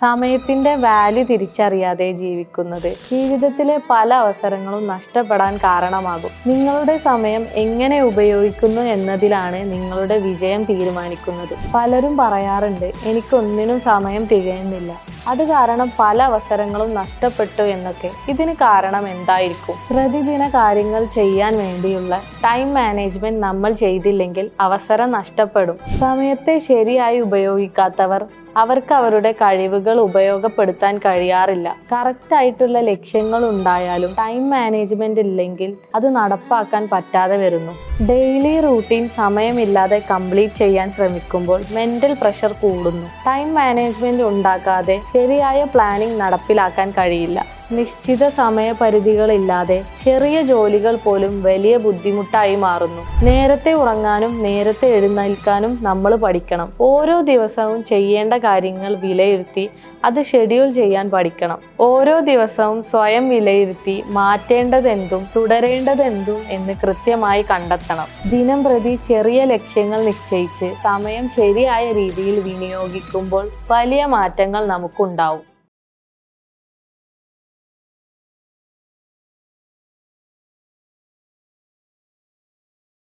സമയത്തിന്റെ വാല്യൂ തിരിച്ചറിയാതെ ജീവിക്കുന്നത് ജീവിതത്തിലെ പല അവസരങ്ങളും നഷ്ടപ്പെടാൻ കാരണമാകും. നിങ്ങളുടെ സമയം എങ്ങനെ ഉപയോഗിക്കുന്നു എന്നതിലാണ് നിങ്ങളുടെ വിജയം തീരുമാനിക്കുന്നത്. പലരും പറയാറുണ്ട് എനിക്കൊന്നിനും സമയം തികയുന്നില്ല. അത് കാരണം പല അവസരങ്ങളും നഷ്ടപ്പെട്ടു എന്നൊക്കെ. ഇതിന് കാരണം എന്തായിരിക്കും? പ്രതിദിന കാര്യങ്ങൾ ചെയ്യാൻ വേണ്ടിയുള്ള ടൈം മാനേജ്മെന്റ് നമ്മൾ ചെയ്തില്ലെങ്കിൽ അവസരം നഷ്ടപ്പെടും. സമയത്തെ ശരിയായി ഉപയോഗിക്കാത്തവർ അവർക്ക് അവരുടെ കഴിവുകൾ ഉപയോഗപ്പെടുത്താൻ കഴിയാറില്ല. കറക്റ്റ് ആയിട്ടുള്ള ലക്ഷ്യങ്ങൾ ഉണ്ടായാലും ടൈം മാനേജ്മെന്റ് ഇല്ലെങ്കിൽ അത് നടപ്പാക്കാൻ പറ്റാതെ വരുന്നു. ഡെയിലി റൂട്ടീൻ സമയമില്ലാതെ കംപ്ലീറ്റ് ചെയ്യാൻ ശ്രമിക്കുമ്പോൾ മെന്റൽ പ്രഷർ കൂടുന്നു. ടൈം മാനേജ്മെന്റ് ഉണ്ടാക്കാതെ ശരിയായ പ്ലാനിംഗ് നടപ്പിലാക്കാൻ കഴിയില്ല. നിശ്ചിത സമയപരിധികളില്ലാതെ ചെറിയ ജോലികൾ പോലും വലിയ ബുദ്ധിമുട്ടായി മാറുന്നു. നേരത്തെ ഉറങ്ങാനും നേരത്തെ എഴുന്നേൽക്കാനും നമ്മൾ പഠിക്കണം. ഓരോ ദിവസവും ചെയ്യേണ്ട കാര്യങ്ങൾ വിലയിരുത്തി അത് ഷെഡ്യൂൾ ചെയ്യാൻ പഠിക്കണം. ഓരോ ദിവസവും സ്വയം വിലയിരുത്തി മാറ്റേണ്ടതെന്തും തുടരേണ്ടതെന്തും എന്ന് കൃത്യമായി കണ്ടെത്തണം. ദിനം പ്രതി ചെറിയ ലക്ഷ്യങ്ങൾ നിശ്ചയിച്ച് സമയം ശരിയായ രീതിയിൽ വിനിയോഗിക്കുമ്പോൾ വലിയ മാറ്റങ്ങൾ നമുക്കുണ്ടാവും.